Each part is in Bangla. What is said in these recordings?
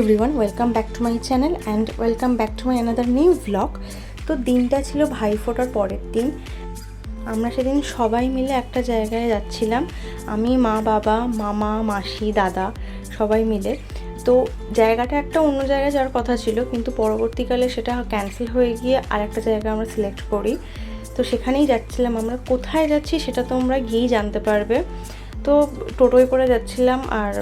Everyone welcome back to my channel and welcome back to my another new vlog তো দিনটা ছিল ভাই ফোটার পরের দিন। আমরা সেদিন সবাই মিলে একটা জায়গায় যাচ্ছিলাম। আমি, মা, বাবা, মামা, মাসি, দাদা সবাই মিলে। তো জায়গাটা একটা অন্য জায়গায় যাওয়ার কথা ছিল, কিন্তু পরবর্তীকালে সেটা ক্যান্সেল হয়ে গিয়ে আর একটা জায়গা আমরা সিলেক্ট করি। তো সেখানেই যাচ্ছিলাম। আমরা কোথায় যাচ্ছি সেটা তোমরা গিয়েই জানতে পারবে। তো টোটোয় করে যাচ্ছিলাম আর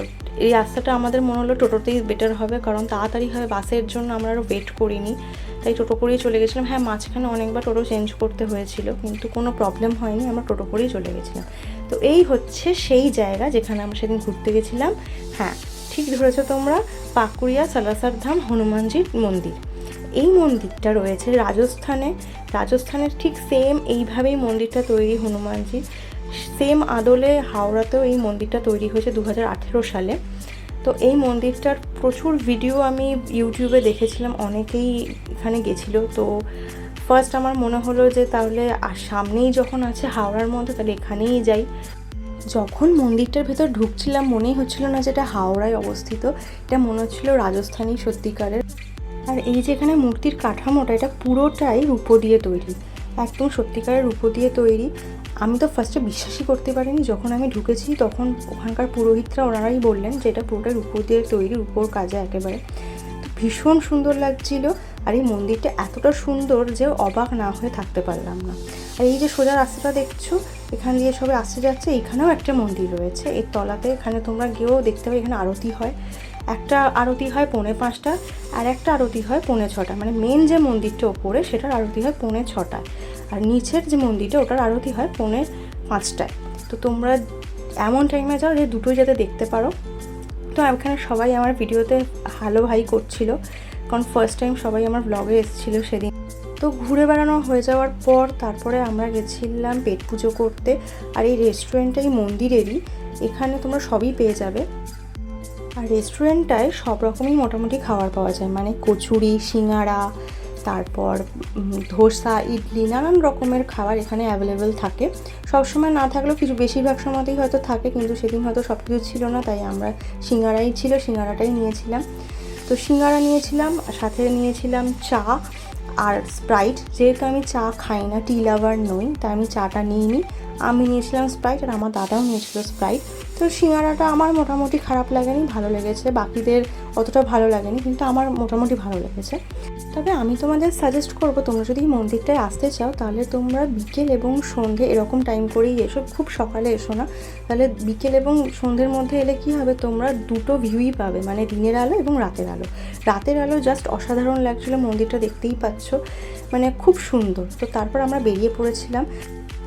এই রাস্তাটা আমাদের মনে হলো টোটোতেই বেটার হবে, কারণ তাড়াতাড়ি হবে বাসের জন্য আমরা আরও ওয়েট করিনি। তাই টোটো করেই চলে গেছিলাম। হ্যাঁ মাঝখানে অনেকবার টোটো চেঞ্জ করতে হয়েছিল, কিন্তু কোনো প্রবলেম হয়নি, আমরা টোটো করেই চলে গেছিলাম। তো এই হচ্ছে সেই জায়গা যেখানে আমরা সেদিন ঘুরতে গেছিলাম। হ্যাঁ ঠিক ধরেছো তোমরা, পাকুড়িয়া সালাসার ধাম হনুমানজির মন্দির। এই মন্দিরটা রয়েছে রাজস্থানে। রাজস্থানের ঠিক সেম এইভাবেই মন্দিরটা তৈরি হনুমানজির। সেম আদলে হাওড়াতেও এই মন্দিরটা তৈরি হয়েছে দু হাজার আঠেরো সালে। তো এই মন্দিরটার প্রচুর ভিডিও আমি ইউটিউবে দেখেছিলাম, অনেকেই এখানে গেছিল। তো ফার্স্ট আমার মনে হলো যে তাহলে আর সামনেই যখন আছে হাওড়ার মধ্যে, তাহলে এখানেই যাই। যখন মন্দিরটার ভেতর ঢুকছিলাম, মনেই হচ্ছিল না যে এটা হাওড়ায় অবস্থিত। এটা মনে হচ্ছিল রাজস্থানী সত্যিকারের। আর এই যে এখানে মূর্তির কাঠামোটা, এটা পুরোটাই রূপো দিয়ে তৈরি। একদম সত্যিকারের রূপো দিয়ে তৈরি। আমি তো ফার্স্টে বিশ্বাসই করতে পারিনি, যখন আমি ঢুকেছি তখন ওখানকার পুরোহিতরা ওনারাই বললেন যে এটা পুরোটাই রূপো দিয়ে তৈরি, রূপোর কাজে একেবারে। তো ভীষণ সুন্দর লাগছিল আর এই মন্দিরটা এতটা সুন্দর যে অবাক না হয়ে থাকতে পারলাম না। আর এই যে সোজা রাস্তাটা দেখছ, এখান দিয়ে সবাই আসতে যাচ্ছে, এখানেও একটা মন্দির রয়েছে, এর তলাতে এখানে তোমরা গিয়েও দেখতে পাবে, এখানে আরতি হয়। একটা আরতি হয় পৌনে পাঁচটা আর একটা আরতি হয় পৌনে ছটা মানে মেন যে মন্দিরটা ওপরে সেটার আরতি হয় পৌনে ছটায়। আর নিচের যে মন্দিরটা, ওটার আরতি হয় পৌনে পাঁচটায়। তো তোমরা এমন টাইমে যাও যে দুটোই যাতে দেখতে পারো। তো এখানে সবাই আমার ভিডিওতে হ্যালো ভাই করছিল। কারণ ফার্স্ট টাইম সবাই আমার ব্লগে এসেছিল সেদিন। তো ঘুরে বেড়ানো হয়ে যাওয়ার পর তারপরে আমরা গেছিলাম পেট পুজো করতে। আর এই রেস্টুরেন্টটা এই মন্দিরেরই। এখানে তোমরা সবই পেয়ে যাবে। আর রেস্টুরেন্টটায় সব রকমই মোটামুটি খাবার পাওয়া যায়। মানে কচুরি, সিঙ্গারা তারপর ধোসা, ইডলি, নানান রকমের খাবার এখানে অ্যাভেলেবেল থাকে। সবসময় না থাকলেও কিছু বেশিরভাগ সময়তেই হয়তো থাকে, কিন্তু সেদিন হয়তো সব কিছু ছিল না, তাই আমরা সিঙ্গারাই ছিল, সিঙ্গারাটাই নিয়েছিলাম। তো সিঙ্গারা নিয়েছিলাম, সাথে নিয়েছিলাম চা আর স্প্রাইট যেহেতু আমি চা খাই না টি লাভার নই, তাই আমি চাটা নিইনি। আমি নিয়েছিলাম স্প্রাইট আর আমার দাদাও নিয়েছিল স্প্রাইট তো সিঙ্গারাটা আমার মোটামুটি খারাপ লাগেনি, ভালো লেগেছে। বাকিদের অতটা ভালো লাগেনি, কিন্তু আমার মোটামুটি ভালো লেগেছে। তবে আমি তোমাদের সাজেস্ট করব, তোমরা যদি মন্দিরটায় আসতে চাও, তাহলে তোমরা বিকেল এবং সন্ধে এরকম টাইম করেই এসো। খুব সকালে এসো না। তাহলে বিকেল এবং সন্ধ্যের মধ্যে এলে কি হবে, তোমরা দুটো ভিউই পাবে মানে দিনের আলো এবং রাতের আলো। রাতের আলো জাস্ট অসাধারণ লাগছিল, মন্দিরটা দেখতেই পাচ্ছ। মানে খুব সুন্দর। তো তারপর আমরা বেরিয়ে পড়েছিলাম।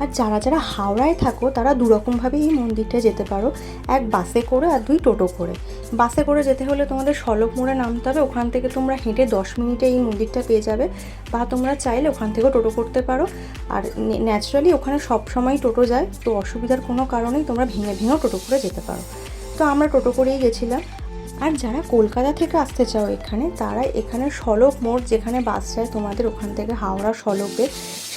আর যারা যারা হাওড়ায় থাকো, তারা দুরকমভাবে এই মন্দিরটা যেতে পারো। এক বাসে করে আর দুই টোটো করে। বাসে করে যেতে হলে তোমাদের সলক মোড়ে নামতে হবে। ওখান থেকে তোমরা হেঁটে দশ মিনিটে এই মন্দিরটা পেয়ে যাবে বা তোমরা চাইলে ওখান থেকেও টোটো করতে পারো। আর ন্যাচারালি ওখানে সব সময় টোটো যায়। তো অসুবিধার কোনো কারণেই তোমরা ভেঙে ভেঙেও টোটো করে যেতে পারো। তো আমরা টোটো করেই গেছিলাম। আর যারা কলকাতা থেকে আসতে চাও এখানে, তারা এখানে সড়ক মোড় যেখানে বাস যায়, তোমাদের ওখান থেকে হাওড়া সড়কে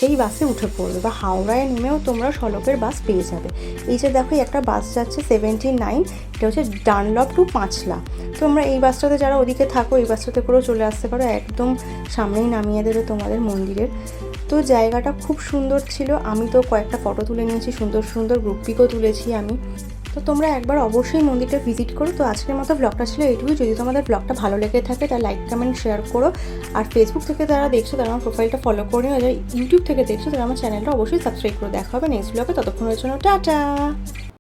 সেই বাসে উঠে পড়বে বা হাওড়ায় নেমেও তোমরা সড়কের বাস পেয়ে যাবে। এই যে দেখো একটা বাস যাচ্ছে সেভেন্টি নাইন এটা হচ্ছে ডানলপ টু পাঁচলা তোমরা এই বাসটাতে যারা ওদিকে থাকো, এই বাসটাতে করেও চলে আসতে পারো, একদম সামনেই নামিয়ে দেবে তোমাদের মন্দিরের। তো জায়গাটা খুব সুন্দর ছিল। আমি তো কয়েকটা ফটো তুলে নিয়েছি, সুন্দর সুন্দর গ্রুপ পিকও তুলেছি আমি। তো তোমরা একবার অবশ্যই মন্দিরটা ভিজিট করো। তো আজকের মতো ব্লগটা ছিল এইটুকুই। যদি তোমাদের ব্লগটা ভালো লেগে থাকে, তাহলে লাইক কমেন্ট শেয়ার করো। আর ফেসবুক থেকে যারা দেখছ, তারা আমার প্রোফাইলটা ফলো করে আর ইউটিউব থেকে দেখছ, তারা আমার চ্যানেলটা অবশ্যই সাবস্ক্রাইব করে দেখা হবে নেক্সট ব্লগে ততক্ষণের জন্য টাটা!